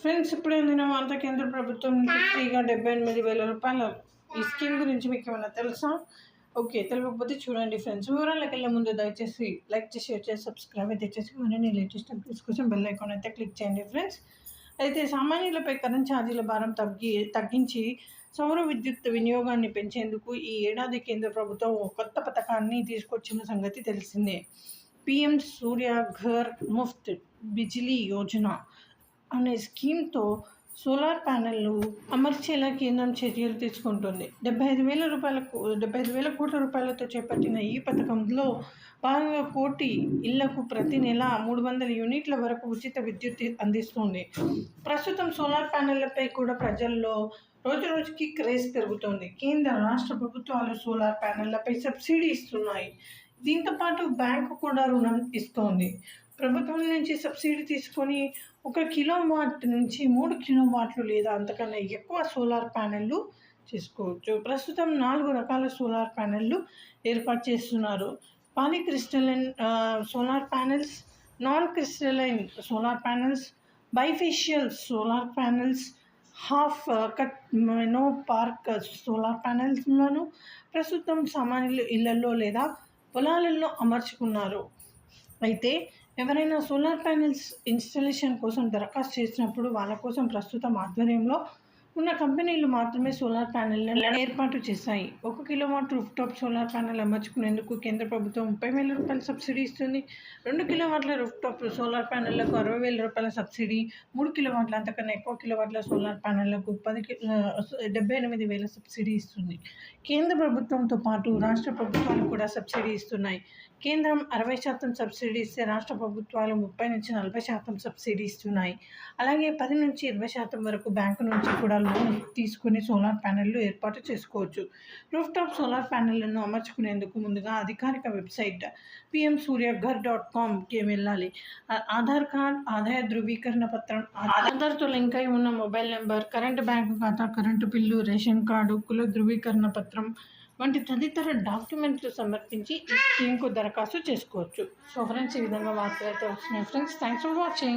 Friends ఇప్పుడు నేను అంత కేంద్ర ప్రభుత్వం నుంచి ఫ్రీగా డెబ్బై ఎనిమిది వేల రూపాయల ఈ స్కీమ్ గురించి మీకు ఏమైనా తెలుసా? ఓకే తెలియకపోతే చూడండి ఫ్రెండ్స్. వివరాలకు వెళ్ళే ముందు దయచేసి లైక్ చేసి షేర్ చేసి సబ్స్క్రైబ్ అయితే చేసి మరిన్ని లేటెస్ట్ అప్డేట్స్ కోసం బెల్ ఐకాన్ అయితే క్లిక్ చేయండి ఫ్రెండ్స్. అయితే సామాన్యులపై కరెంట్ ఛార్జీల భారం తగ్గి తగ్గించి సౌర విద్యుత్ వినియోగాన్ని పెంచేందుకు ఈ ఏడాది కేంద్ర ప్రభుత్వం ఓ కొత్త పథకాన్ని తీసుకొచ్చిన సంగతి తెలిసిందే. పిఎం సూర్య ఘర్ ముఫ్త్ బిజిలీ యోజన. అనే స్కీమ్తో సోలార్ ప్యానెల్లు అమర్చేలా కేంద్రం చర్యలు తీసుకుంటుంది. డెబ్బై ఐదు వేల రూపాయలకు డెబ్బై ఐదు వేల కోట్ల రూపాయలతో చేపట్టిన ఈ పథకంలో భాగంగా కోటి ఇళ్ళకు ప్రతి నెల మూడు వందల యూనిట్ల వరకు ఉచిత విద్యుత్ అందిస్తుంది. ప్రస్తుతం సోలార్ ప్యానెళ్ళపై కూడా ప్రజల్లో రోజు రోజుకి క్రేజ్ పెరుగుతోంది. కేంద్ర రాష్ట్ర ప్రభుత్వాలు సోలార్ ప్యానెళ్ళపై సబ్సిడీ ఇస్తున్నాయి. దీంతో పాటు బ్యాంకు కూడా రుణం ఇస్తోంది. ప్రభుత్వం నుంచి సబ్సిడీ తీసుకొని ఒక కిలోవాట్ నుంచి మూడు కిలోవాట్లు లేదా అంతకన్నా ఎక్కువ సోలార్ ప్యానెళ్ళు చేసుకోవచ్చు. ప్రస్తుతం నాలుగు రకాల సోలార్ ప్యానెళ్ళు ఏర్పాటు చేస్తున్నారు. Polycrystalline solar panels non crystalline solar panels bifacial solar panels half cut mono perc solar ప్యానెల్స్లను ప్రస్తుతం సామాన్యులు ఇళ్ళలో లేదా పొలాలలో అమర్చుకున్నారు. అయితే ఎవరైనా సోలార్ ప్యానెల్స్ ఇన్స్టాలేషన్ కోసం దరఖాస్తు చేసినప్పుడు వాళ్ళ కోసం ప్రస్తుతం ఆధ్వర్యంలో ఉన్న కంపెనీలు మాత్రమే సోలార్ ప్యానెల్లను ఏర్పాటు చేశాయి. ఒక kilowatt roof top solar panel అమర్చుకునేందుకు కేంద్ర ప్రభుత్వం ముప్పై వేల రూపాయల సబ్సిడీ ఇస్తుంది. రెండు కిలోవాట్ల రూఫ్ టాప్ సోలార్ ప్యానెళ్ళకు అరవై వేల రూపాయల సబ్సిడీ మూడు కిలోవాట్ల అంతకన్నా ఎక్కువ కిలోవాట్ల సోలార్ ప్యానెళ్ళకు పది డెబ్బై ఎనిమిది వేల సబ్సిడీ ఇస్తుంది. కేంద్ర ప్రభుత్వంతో పాటు రాష్ట్ర ప్రభుత్వాలు కూడా సబ్సిడీ ఇస్తున్నాయి. కేంద్రం అరవై శాతం సబ్సిడీ ఇస్తే రాష్ట్ర ప్రభుత్వాలు ముప్పై నుంచి నలభై శాతం సబ్సిడీ ఇస్తున్నాయి. అలాగే పది నుంచి ఇరవై శాతం వరకు బ్యాంకు నుంచి కూడా లోన్ తీసుకుని సోలార్ ప్యానెళ్ళు ఏర్పాటు చేసుకోవచ్చు. రూఫ్టాప్ సోలార్ ప్యానెళ్ళను అమర్చుకునేందుకు ముందుగా అధికారిక వెబ్సైట్ పిఎం సూర్యఘర్ డాట్ కామ్కి వెళ్ళాలి ఆధార్ కార్డ్ ఆదాయ ధృవీకరణ పత్రం ఆధార్తో లింక్ అయి ఉన్న మొబైల్ నెంబర్ కరెంటు బ్యాంకు ఖాతా కరెంటు బిల్లు రేషన్ కార్డు కుల ధృవీకరణ పత్రం వంటి తదితర డాక్యుమెంట్లు సమర్పించి ఈ స్కీమ్కు దరఖాస్తు చేసుకోవచ్చు. సో ఫ్రెండ్స్ ఈ విధంగా వార్తలు అయితే వచ్చినాయి ఫ్రెండ్స్ థ్యాంక్స్ ఫర్ వాచింగ్